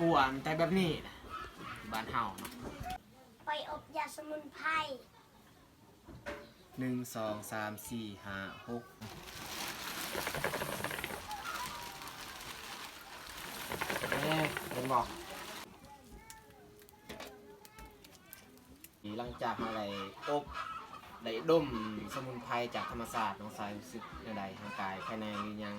ป่วนแต่แบบนี้นะบ้านเฮาเนาะไปอบยาสมุนไพรหนึ่งสองสามสี่ห้าหกเอ๊ะเป็นบอกหลังจากเฮาได้อบได้ดมสมุนไพรจากธรรมศาสตร์น้องสายรู้สึกในใดทางกายภายในหรือยัง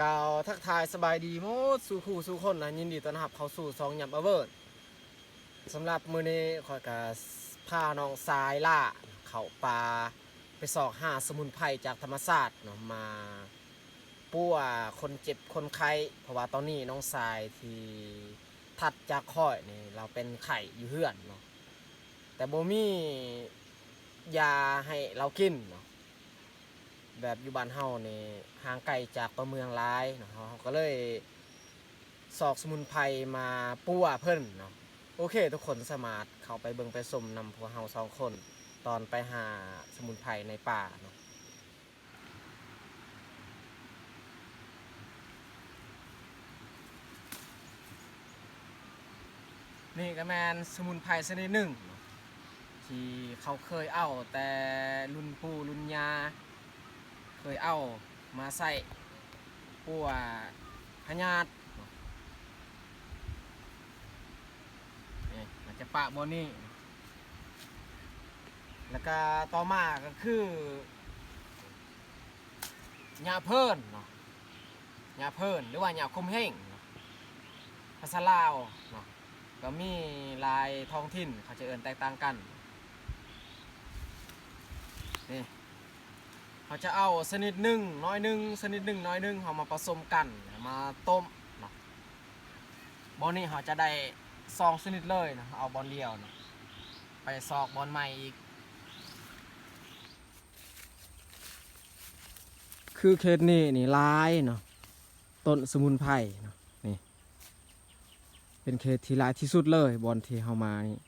กล่าวทักทายสบายดีโมดสู่คู่สู่คนนะยินดีต้อนรับเข้าสู่สองหยำอเวิร์ดสำหรับมือนี้ขอยกาพาน้องสายล่าเขาป่าไปสอกหาสมุนไพรจากธรรมศาสตร์เนาะมาปั้วคนเจ็บคนไข้เพราะว่าตอนนี้น้องสายที่ทัดจากค่อยนี่เราเป็นไข่อยู่เฮือนเนาะแต่โบมียาให้เรากินเนาะ แบบอยู่บ้านเฮานี่ห่างไกลจากตัวเมืองหลายเนาะเฮาก็เลยสอกสมุนไพรมาปั้วเพิ่นเนาะโอเค ทุกคนสามารถเข้าไปเบิ่งไปชมนำพวกเฮาสองคน ตอนไปหาสมุนไพรในป่าเนาะนี่ก็แมนสมุนไพรชนิดหนึ่งที่เขาเคยเอาแต่รุ่นปู่รุ่นยา เคยเอามาใส่ปัวพญาตนี่มันจะปะบนนี่แล้วก็ต่อมาก็คือยาเพิ่นเนาะยาเพิ่นหรือว่ายาคมเฮงเนาะภาษาลาวเนาะก็มีลายท้องถิ่นเขาจะเอินแตกต่างกันนี่ เขาจะเอาชนิดหนึ่งน้อยหนึ่งชนิดหนึ่งน้อยหนึ่งเขามาผสมกันมาต้มเนาะบอลนี้เขาจะได้ซองชนิดเลยนะเอาบอลเดียวนะไปซอกบอลใหม่อีก คือเคสนี้นี่ลายเนาะต้นสมุนไพรเนาะนี่เป็นเคสที่ลายที่สุดเลยบอลที่เขามานี่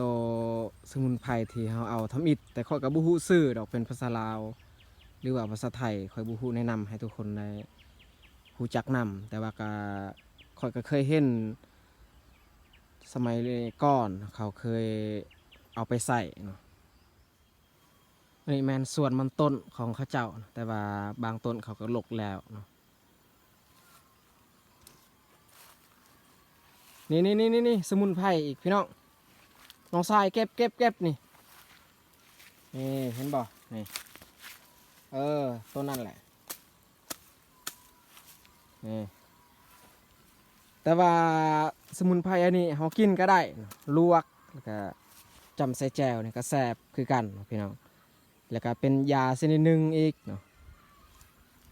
ตัวสมุนไพรที่เราเอาทำอิฐแต่ข้อยกับบุฮูซื้อดอกเป็นภาษาลาว หรือว่าภาษาไทยคอยบุฮูแนะนำให้ทุกคนได้ฮู้จักนำแต่ว่าก็ข้อยก็เคยเห็นสมัยก่อนเขาเคยเอาไปใส่เนาะอันนี้แมนส่วนมันต้นของเขาเจ้านะแต่ว่าบางต้นเขาก็หลกแล้วเนาะนี่นี่นี่นี่สมุนไพรอีกพี่น้อง น้องทรายเก็บเก็บเก็บนี่ นี่ เห็นบ่ นี่ เออ ต้นนั่นแหละ นี่ แต่ว่าสมุนไพรอันนี้เขากินก็ได้ ลวก แล้วก็จำใส่แจวนี่ก็แซบคือกันพี่น้อง แล้วก็เป็นยาชนิดหนึ่งอีกเนาะ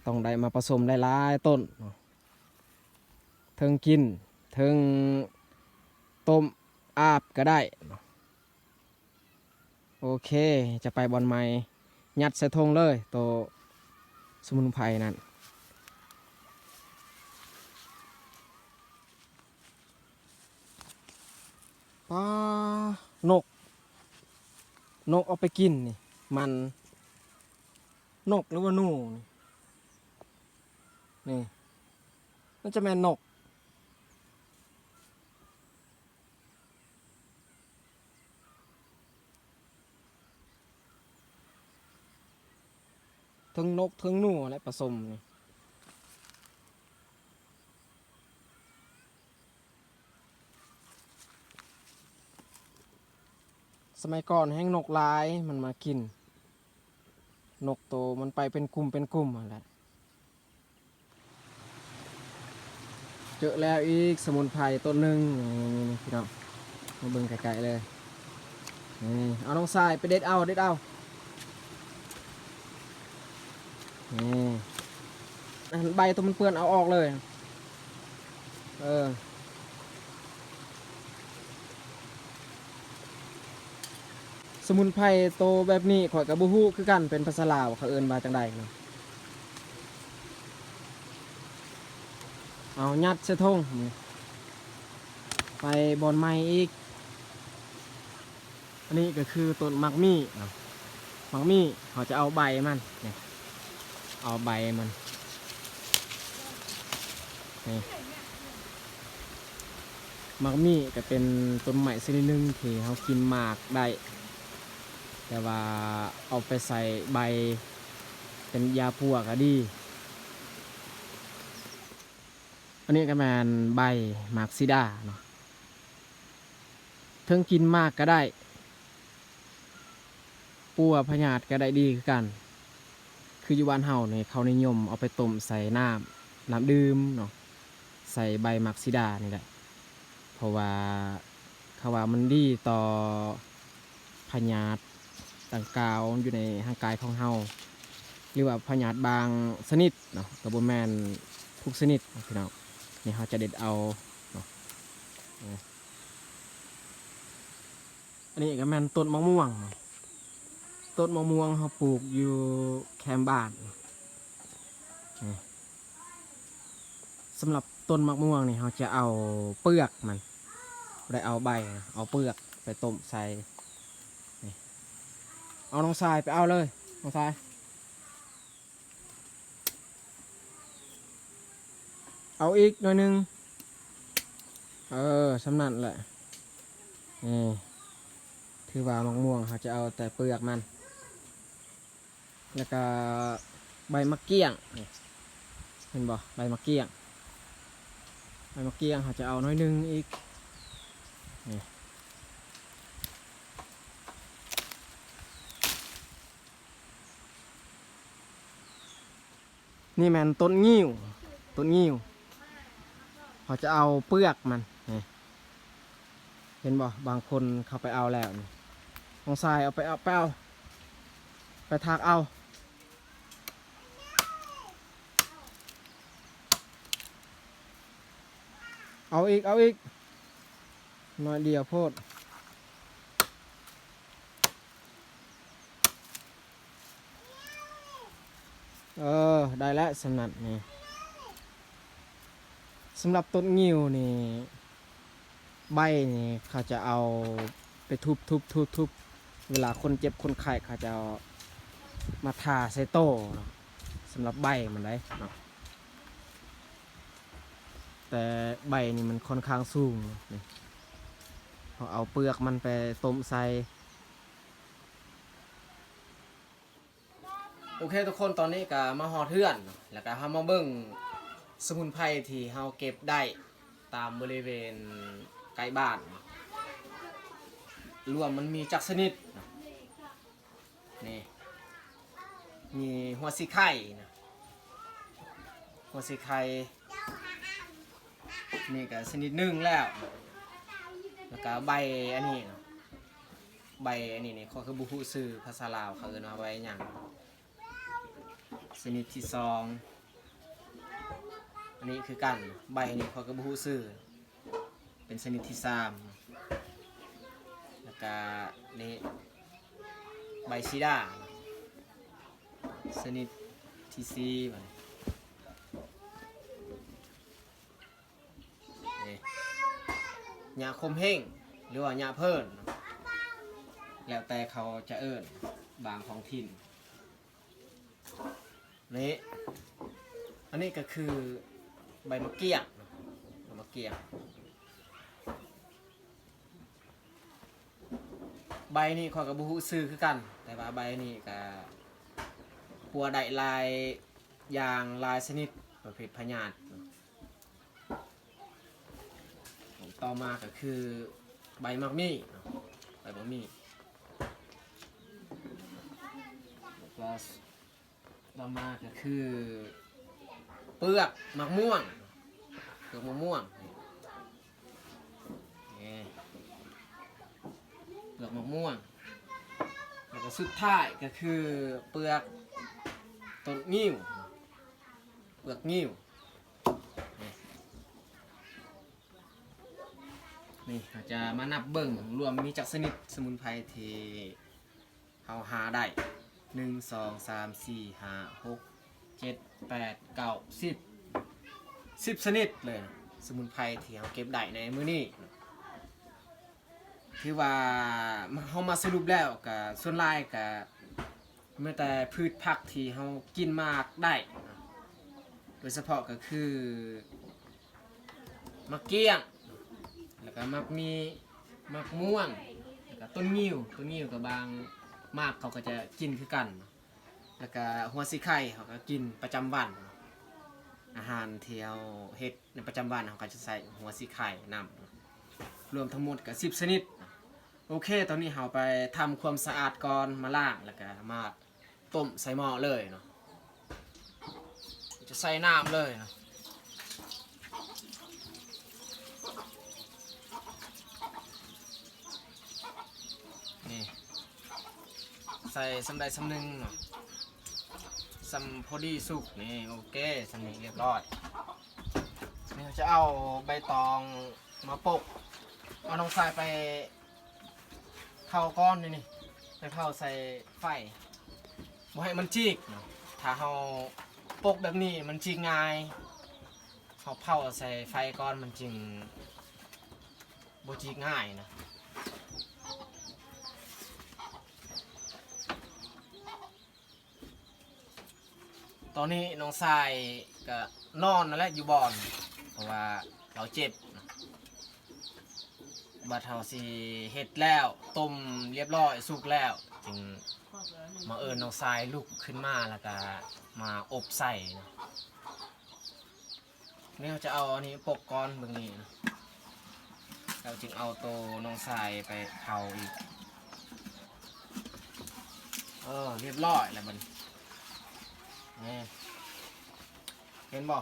ต้องได้มาผสมหลายๆต้นเนาะเทิงกินเทิงต้มอาบก็ได้เนาะ โอเค จะไปบอลไม้ยัดใส่ธงเลยตัวสมุนไพรนั่นปลานก นกเอาไปกินนี่ มันนกหรือว่านูนี่นี่มันจะแม่นนก ทั้งนกทั้งหนูและผสมนี่สมัยก่อนแห้งนกลายมันมากิน นกโตมันไปเป็นกลุ่มเป็นกลุ่มอะไรเจอแล้วอีกสมุนไพรต้นหนึ่งนี่พี่น้องมาเบิ่งไกลๆเลยนี่เอาน้องทรายไปเด็ดเอาเด็ดเอา ใบตัวมันเปื้อนเอาออกเลย เออ สมุนไพรโตแบบนี้ข่อยกับบูฮู้คือกันเป็นภาษาลาวเขาเอินมาจังใดเนาะเอายัดเสทงไปบอนไม้อีก อันนี้ก็คือต้นมักมี่มักมี่เขาจะเอาใบมันเนี่ย เอาใบมันนี่มักมี่ก็เป็นต้นไม้ชนิดหนึงที่เขากินหมากได้ แต่ว่าเอาไปใส่ใบ เป็นยาพวกก็ดี อันนี้ก็แมนใบหมากซิดาเนาะเทิงกินมากก็ได้ ปัวพญาตก็ได้ดีกัน คืออยู่บ้านเฮาเนี่ยเขานิยมเอาไปต้มใส่น้ำน้ำดื่มเนาะใส่ใบมักซิดานี่แหละเพราะว่าเขาว่ามันดีต่อพญาตต่างกาวอยู่ในร่างกายของเฮาหรือว่าพญาตบางชนิดเนาะกระบแมนทุกชนิดเนาะพี่น้องนี่เขาจะเด็ดเอาเนาะนี่อันนี้ก็แมนต้นมะม่วงเนาะ ต้นมะม่วงเขาปลูกอยู่แคมป์บ้านสำหรับต้นมะม่วงนี่เขาจะเอาเปลือกมันได้เอาใบ เอาเปลือกไปต้มใส่เอาน้องทรายไปเอาเลยน้องทรายเอาอีกหน่อยนึง เออสำนันแหละนี่ถือว่ามะม่วงเขาจะเอาแต่เปลือกมัน แล้วก็ใบมะเกี้ยงเห็นบ่ใบมะเกี้ยงใบมะเกี้ยงเขาจะเอาน้อยหนึงอีกนี่นี่แมนต้นงิ้วต้นงิ้วเขาจะเอาเปลือกมันเห็นบ่บางคนเขาไปเอาแล้วนี่ของทรายเอาไปเอาไปเอาไปทากเอา เอาอีก เอาอีกหน้อยเดียวโพดเออ ได้แล้วสำนักนี่สำหรับต้นงิ้วนี่ ใบนี่เขาจะเอาไปทุบทุบทุบทุบเวลาคนเจ็บคนไข้เขาจะามาทาใส่โต้สำหรับใบมันได้เนาะ แต่ใบนี่มันค่อนข้างสูงนี่เขาเอาเปลือกมันไปต้มใส่โอเคทุกคนตอนนี้ก็มาหอเทือน แล้วก็เฮามาเบิ่งสมุนไพรที่เฮาเก็บได้ตามบริเวณใกล้บ้าน รวมมันมีจักชนิดนะนี่มีหัวสีไข่นะหัวสีไข่ นี่ก็ชนิดหนึ่งแล้ว แล้วก็ใบอันนี้เนาะใบอันนี้นี่เขาคือบุหุซื้อภาษาลาวเขาเอิ้นว่าใบหยังชนิดที่สองอันนี้คือกันใบอันี่เขาคือบุหุซื้อเป็นชนิดที่สามแล้วก็นี่ใบซีดาชนิดที่สี่ หญ้าคมเพ่งหรือว่าหญ้าเพิ่นแล้วแต่เขาจะเอิ้นบางท้องถิ่นนี่อันนี้ก็คือใบมะเกี้ยงใบมะเกี้ยงใบนี่ขอยกับบุหุซื้อคือกัน แต่ว่าใบนี่ก็ปัวได้ลายยางลายชนิดประเภทพญาตเนาะ ต่อมาก็คือใบมักมี่เนาะใบมักมี่แล้วก็ต่อมาก็คือ เปลือกมะม่วงเปลือกมะม่วงนี่เปลือกมะม่วงแล้วก็สุดท้ายก็คือเปลือกต้นงิ้วเปลือกงิ้ว นี่เราจะมานับเบิ่งรวมมีจักชนิดสมุนไพรที่เขาหาได้หนึ่งสองสามสี่ห้าหกเจ็ดแปดเก้าสิบสิบชนิดเลย สมุนไพรที่เราเก็บได้ในมื้อนี้คือว่าเขามาสรุปแล้วกับส่วนลายกับเมื่อแต่พืชผักที่เขากินมากได้โดยเฉพาะก็คือมะเกี้ยง ก็มักมีมักม่วงแล้วก็ต้นงิ้วต้นงิ้วกับบางมากเขาก็จะกินคือกัน แล้วก็หัวสีไข่เขาก็กินประจำวัน อาหารที่เราเฮ็ดในประจำวันเขาก็จะใส่หัวสีไข่นำรวมทั้งหมดก็สิบชนิด โอเค ตอนนี้เราไปทำความสะอาดก่อนมาล้างแล้วก็มาต้มใส่หม้อเลยเนาะจะใส่น้ำเลยเนาะ ใส่สำใดสำหนึ่งเนาะสำพอดีสุกนี่โอเคสำนี้เรียบร้อยนี่เราจะเอาใบตองมาปกเอาน้องทรายไปเผาก้อนนี่นี่ไปเผาใส่ไฟบ่ให้มันจีกเนาะถ้าเราปกแบบนี้มันจีกง่ายเขาเผาใส่ไฟก้อนมันจึงบ่จีกง่ายนะ อนนี้น้องทรายก็นอนนั่นแหละอยู่บ่อน เพราะว่าเราเจ็บบัดเฮาสิเฮ็ดแล้วต้มเรียบร้อยสุกแล้ว จึงมาเอิญน้องทรายลุกขึ้นมาแล้วก็มาอบใส่นะนี่เราจะเอาอันนี้ปกก้อนเบื้องนี้นะเราจึงเอาตัวน้องทรายไปเผาอีก เออเรียบร้อยแล้วมัน นี่เห็นบ่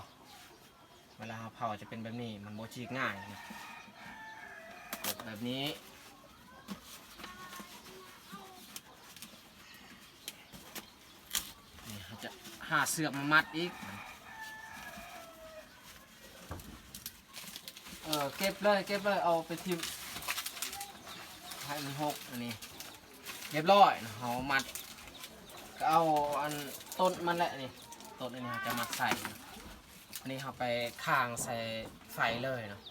เวลาเผาจะเป็นแบบนี้มันโบชีกง่ายนะกดแบบนี้นี่จะหาเสือกมามัดอีกเออเก็บเลยเก็บเลยเอาไปทิมให้มันหกอันนี้เรียบร้อยนะเรามัด เอาอันต้นมันแหละนี่ต้นอันนี้จะมาใส่นะอันนี้เขาไปข้างใส่ไฟเลยเนาะ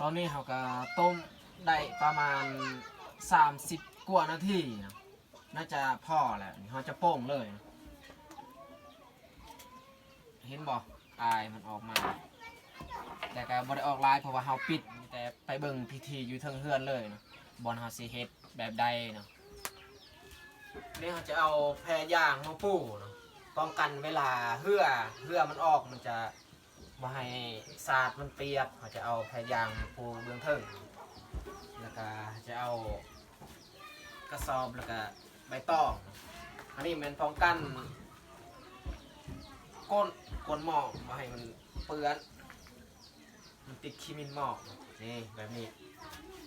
ตอนนี้เขาก็ต้มได้ประมาณ 30 กว่านาทีนะน่าจะพอแหละนี่เขาจะโป้งเลยนะเห็นบอกายมันออกมา แต่ก็บ่ได้ออกลายเพราะว่าเฮาปิด แต่ไปเบิ่งพิธีอยู่เทิงเฮือนเลยเนาะบอลเฮาสิเฮ็ดแบบใดเนาะนี่เขาจะเอาแพรย่างมาปูเนาะป้องกันเวลาเหือเหือมันออกมันจะบ่ให้สาดมันเปียกเขาจะเอาแพรย่างมาปูเบื้องเทิงแล้วก็จะเอากระสอบแล้วก็ใบตองอันนี้มันป้องกัน ก้นก้นหมอกมาให้มันเปื้อน มันติดขี้มินหมอกนี่แบบนี้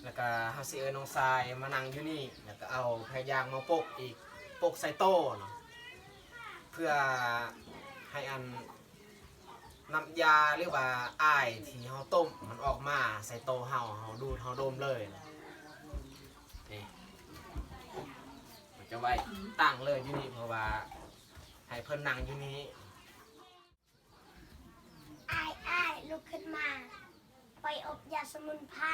แล้วก็เฮาสิเอิ้นน้องทรายมานั่งอยู่นี่ แล้วก็เอาพยางมาปกอีกปกใส่โต้เนาะเพื่อให้อันน้ำยาหรือว่าอ้ายที่เฮาต้มมันออกมาใส่โตเฮาเฮาดูดเฮาดมเลยนะนี่มันจะไว้ตั้งเลยอยู่นี่เพราะว่าให้เพิ่นนั่งอยู่นี่ อายอายลุกขึ้นมา ไปอบยาสมุนไพร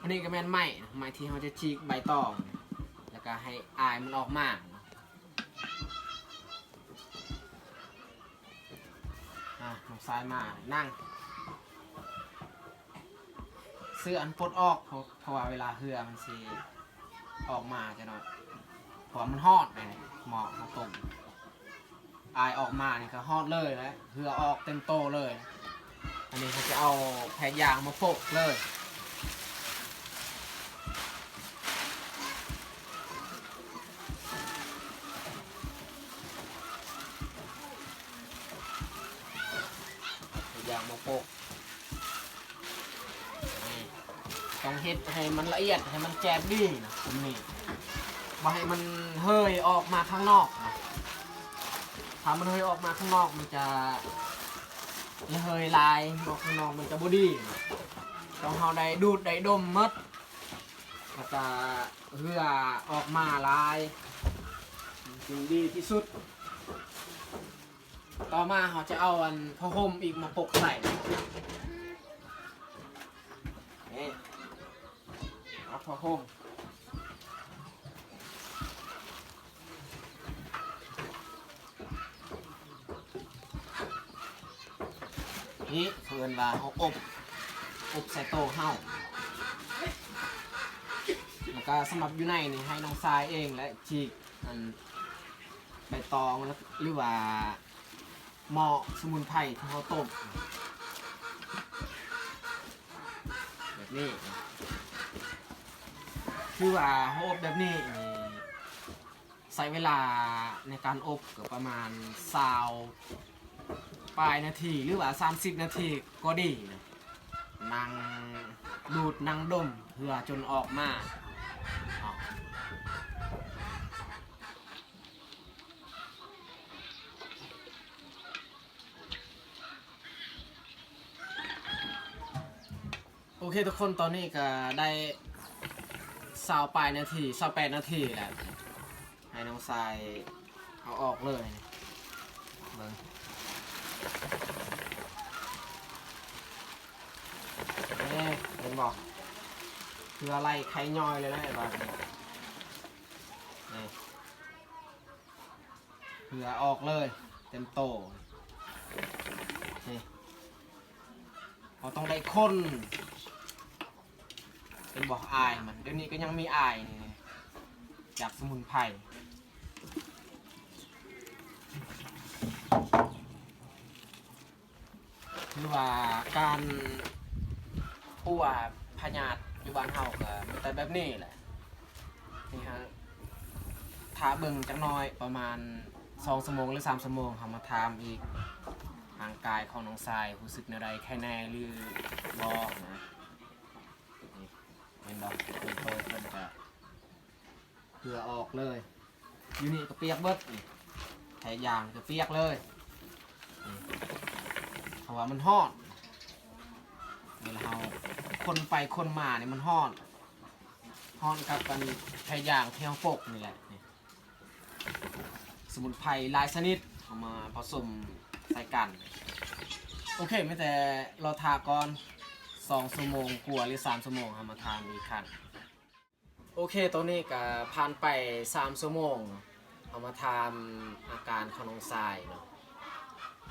อันนี้ก็แม่นไหมนะไหมที่เขาจะฉีกใบตอง แล้วก็ให้อายมันออกมาเนาะอะลงซ้ายมานั่ง เสื้ออันปลดออกเพราะเพราะว่าเวลาเหือมันสีออกมาจะหน่อยเพราะว่ามันฮอดเลยหมอกมาต้มอายออกมานี่ก็ฮอดเลยนะเหือออกเต็มโตเลย อันนี้เขาจะเอาแผ่นยางมาโปะเลยยางมาโปะ ต้อง เฮ็ดให้มันละเอียดให้มันแจบดีนะตรงนี้บ่ให้มันเฮยออกมาข้างนอกนะถ้ามันเฮยออกมาข้างนอกมันจะระเฮยลายออกข้างนอกมันจะบ่ดีนะต้องเฮาได้ดูดได้ดมหมดแล้วก็เพื่อออกมาลายจึงดีที่สุด ต่อมาเขาจะเอาอันผ้าห่มอีกมาปกใส่นี่ เอาผ้าห่มนี่เพื่อนว่าเขาอบ อบใส่โต๊ะเฮาแล้วก็สำหรับอยู่ในนี่ให้น้องทรายเองและฉีกอันใบตองแล้วหรือว่าเหมาะสมุนไพรที่เขาต้มแบบนี้ คือว่าเขาอบแบบนี้นี่ใช้เวลาในการอบก็ประมาณสาวปลายนาทีหรือว่า 30 นาทีก็ดีนะนั่งดูดนั่งดมเพื่อจนออกมาโอเคทุกคนตอนนี้ก็ได้ สาวปลายนาทีสาวแปดนาทีแหล้วให้น้องทรายเอาออกเลยเบิ่งนี่เห็นบอกคืออะไรไข่ย่อยเลยนะไอ้บ้านี่เผื่อออกเลย เต็มโตนี่เราต้องได้คน เป็นบอกอายมันเดี๋ยวนี้ก็ยังมีอายนี่จากสมุนไพรคือว่าการปั้ว่าพญาตอยู่บ้านเฮาก็มีแต่แบบนี้แหละนี่ฮะทาเบิ่งจักน้อยประมาณ2ชั่วโมงหรือ3ชั่วโมงเขามาทามอีกร่างกายของน้องทรายรู้สึกในใดแค่แน่หรือบ่นะ เป็นดอกเป็นโตเพิ่นก็เพื่อออกเลยอยู่นี่ก็เปียกเบิดนี่แถยางก็เปียกเลยเพราะว่ามันฮอนเวลาเราคนไปคนมาเนี่ยมันฮอนฮ้อนกับกันแถยางที่ปกนี่แหละนี่สมุนไพรหลายชนิดเอามาผสมใส่กัน โอเคไม่แต่เราทาก่อน สองชั่วโมงกว่าหรือสามชั่วโมงเอามาทานอีกครั้งโอเคตัวนี้ก็ผ่านไปสามชั่วโมง เอามาทานอาการของน้องทรายเนาะ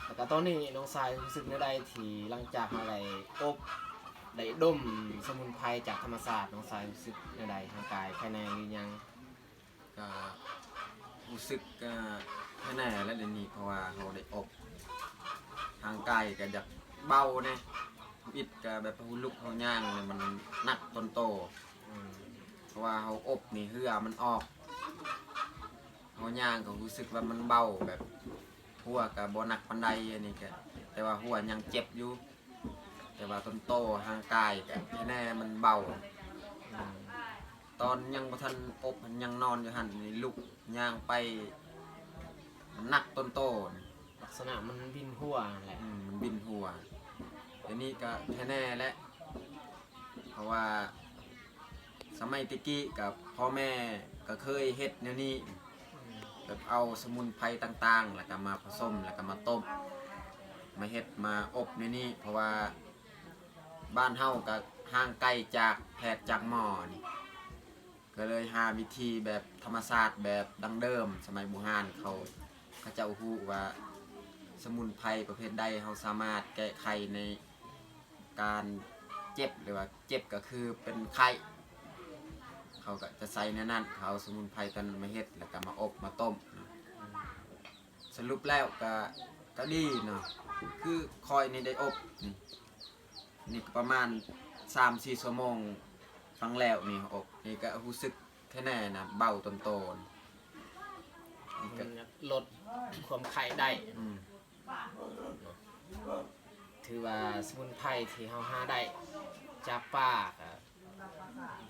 แล้วก็ตอนนี้น้องทรายรู้สึกในได้ทีหลังจากอะไรอบได้ดมสมุนไพรจากธรรมศาสตร์น้องทรายรู้สึกในใดทางกายภายในหรือยังก็รู้สึกก็ไม่แน่แล้วเดี๋ยวนี้เพราะว่าเขาได้อบทางกายก็อยากเบาเนี่ย อิดก็แบบหูลุกเขาย่างเนี่ยมันหนักต้นโตอืมเพราะว่าเขาอบนี่เหือมันออกเขาย่างก็รู้สึกว่ามันเบาแบบหัวกับบหนักปันไดอันนี้ก็แต่ว่าหัวยังเจ็บอยู่ แต่ว่าต้นโตทางกายก็แน่มันเบาอืมตอนยังบ่ทันอบมันยังนอนอยู่หันนี่ลุกย่างไปมันหนักต้นโตนี่ลักษณะมันบินหัวแหละ อืมมันบินหัว เดี๋ยวนี้ก็แค่แน่แล้วเพราะว่าสมัยตะกี้กับพ่อแม่ก็เคยเฮ็ดแนวนี้แบบเอาสมุนไพรต่างๆ แล้วก็มาผสมแล้วก็มาต้มมาเฮ็ดมาอบในนี้เพราะว่าบ้านเฮาก็ห่างไกลจากแพทย์จากหมอนี่ก็เลยหาวิธีแบบธรรมศาสตร์แบบดังเดิม สมัยโบูฮานเขาเขาจ้าฮู้ว่าสมุนไพรประเภทใดเราสามารถแก้ไขใน การเจ็บหรือว่าเจ็บก็คือเป็นไข้เขาก็จะใส่ในนั้นเขาเอาสมุนไพรตอนนั้นมาเฮ็ดแล้วก็มาอบมาต้มเนาะสรุปแล้วก็ก็ดีเนาะคือคอยนี่ได้อบ นี่นี่ก็ประมาณ3-4ชั่วโมงฟังแล้วนี่อกนี่ก็รู้สึกแค่แน่นะเบาต้นโตนนี่ก็มันลดความไข้ได้ อืม ถือว่าสมุนไพรที่เฮาหาได้จากป่าก็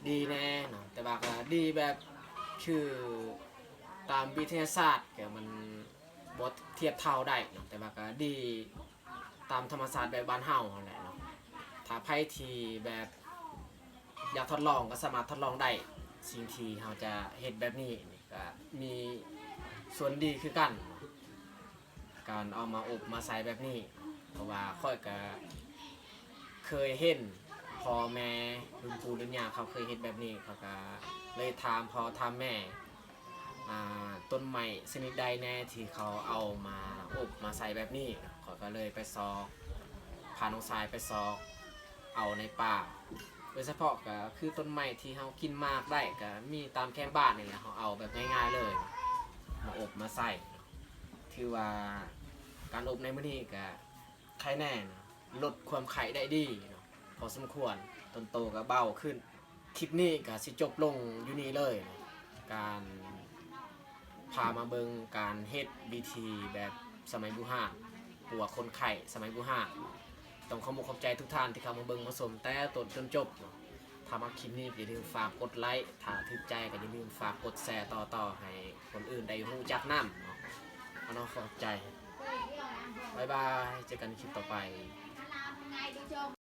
ดีแน่เนาะแต่ว่าก็ดีแบบคือตามวิทยาศาสตร์ก็มันบดเทียบเท่าได้เนาะแต่ว่าก็ดีตามธรรมศาสตร์แบบบ้านเฮาแหละเนาะถ้าไพ่ทีแบบอยากทดลองก็สามารถทดลองได้สิ่งที่เราจะเห็นแบบนี้นี่ก็มีส่วนดีคือกันเนาะการเอามาอบมาใส่แบบนี้ เพราะว่าค่อยก็เคยเห็นพ่อแม่รุ่นปู่รุ่นย่าเขาเคยเห็นแบบนี้เขาก็เลยถามพ่อถามแม่ต้นไม้ชนิดใดแน่ที่เขาเอามาอบมาใส่แบบนี้เขาก็เลยไปซอกพาน้องทรายไปซอกเอาในป่าโดยเฉพาะก็คือต้นไม้ที่เขากินมากได้ก็มีตามแคมบ้านนี่แหละเขาเอาแบบง่ายๆเลย มาอบมาใส่ถือว่าการอบในมื้อนี้ก็ ใครแน่นะลดความไข่ได้ดีเนาะพอสมควรต้นโตก็เบาขึ้น คลิปนี้ก็สิจบลงอยู่นี่เลยนะการพามาเบิงการเฮ็ดบีทีแบบสมัยบุหาปัวคนไข่สมัยบุหาต้องขอบอกขอบใจทุกท่านที่เข้ามาเบิงมาชมแต่ต้นจนจบเนาะถ้ามาคลิปนี้อย่าลืมฝากกดไลค์ถ้าถึกใจก็อย่าลืมฝากกดแชร์ต่อๆให้คนอื่นได้รู้จักน้ำเนาะเอาเนาะขอบใจ บ๊ายบาย เจอกันคลิปต่อไป